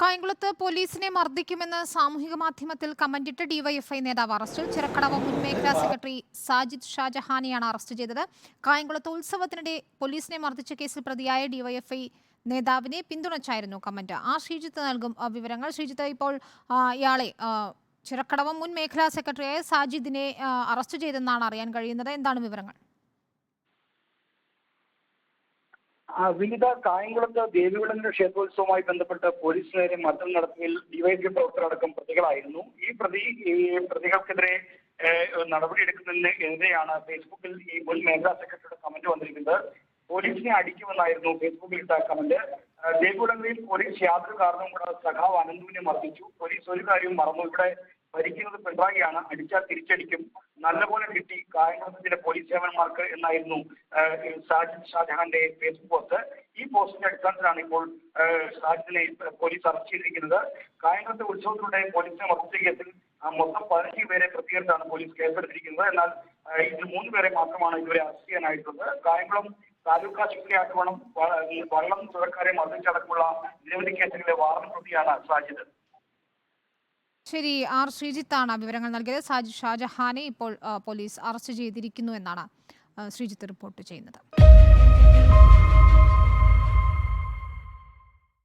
കായംകുളത്ത് പോലീസിനെ മർദ്ദിക്കുമെന്ന് സാമൂഹിക മാധ്യമത്തിൽ കമന്റിട്ട് ഡിവൈഎഫ്ഐ നേതാവ് അറസ്റ്റിൽ ചിറക്കടവ് മുൻ മേഖലാ സെക്രട്ടറി സാജിദ് ഷാജഹാനെയാണ് അറസ്റ്റ് ചെയ്തത്. കായംകുളത്ത് ഉത്സവത്തിനിടെ പോലീസിനെ മർദ്ദിച്ച കേസിൽ പ്രതിയായ ഡിവൈഎഫ്ഐ നേതാവിനെ പിന്തുണച്ചായിരുന്നു കമന്റ്. ആ ശ്രീജിത്ത് നൽകും വിവരങ്ങൾ. ശ്രീജിത്ത് ഇപ്പോൾ ഇയാളെ ചിറക്കടവ് മുൻ മേഖലാ സെക്രട്ടറിയായ സാജിദിനെ അറസ്റ്റ് ചെയ്തെന്നാണ് അറിയാൻ കഴിയുന്നത്. എന്താണ് വിവരങ്ങൾ? വിനിത കായംകുളത്ത് ദേവികുളങ്ങളുടെ ക്ഷേത്രോത്സവവുമായി ബന്ധപ്പെട്ട് പോലീസ് നേരെ മർദ്ദനം നടത്തിയതിൽ ഡിവൈഎഫ്ഐ പ്രവർത്തകരടക്കം പ്രതികളായിരുന്നു. ഈ പ്രതി ഈ പ്രതികൾക്കെതിരെ നടപടിയെടുക്കുന്നതിന് എതിരെയാണ് ഫേസ്ബുക്കിൽ ഈ മുൻ മേഖലാ സെക്രട്ടറിയുടെ കമന്റ് വന്നിരിക്കുന്നത്. പോലീസിനെ അടിക്കുമെന്നായിരുന്നു ഫേസ്ബുക്കിൽ ഇട്ട കമന്റ്. ദേവികുളങ്ങളിൽ പോലീസ് യാതൊരു കാരണവും കൂടാതെ സഖാവ് അനന്തുവിനെ മർദ്ദിച്ചു. പോലീസ് ഒരു കാര്യവും മറന്നു. ഇവിടെ ഭരിക്കുന്നത് പിണറായിയാണ്. അടിച്ചാൽ തിരിച്ചടിക്കും. നല്ലപോലെ കിട്ടി. കായംകുളത്തിന്റെ പോലീസ് സേവന്മാർക്ക് എന്നായിരുന്നു സാജിദ് ഷാജഹാന്റെ ഫേസ്ബുക്ക് പോസ്റ്റ് ഈ പോസ്റ്റിന്റെ അടിസ്ഥാനത്തിലാണ് ഇപ്പോൾ സാജിദിനെ പോലീസ് അറസ്റ്റ് ചെയ്തിരിക്കുന്നത്. കായംകുളത്തെ ഉത്സവത്തിലൂടെ പോലീസിനെ മർദ്ദിച്ച കേസിൽ മൊത്തം പതിനഞ്ച് പേരെ പ്രതികരിച്ചാണ് പോലീസ് കേസെടുത്തിരിക്കുന്നത്. എന്നാൽ ഇതിൽ മൂന്ന് പേരെ മാത്രമാണ് ഇതുവരെ അറസ്റ്റ് ചെയ്യാനായിട്ടുള്ളത്. കായംകുളം താലൂക്ക് ആശുപത്രി ആക്രമണം വള്ളം തുഴക്കാരെ മർദ്ദിച്ചടക്കമുള്ള നിരവധി കേസുകളിലെ വാറന്റ് പ്രതിയാണ് സാജിദ് ശരി ആർ. ശ്രീജിത്താണ് വിവരങ്ങൾ നൽകിയത്. സാജി ഷാജഹാനെ ഇപ്പോൾ പോലീസ് അറസ്റ്റ് ചെയ്തിരിക്കുന്നു എന്നാണ് ശ്രീജിത്ത് റിപ്പോർട്ട് ചെയ്യുന്നത്.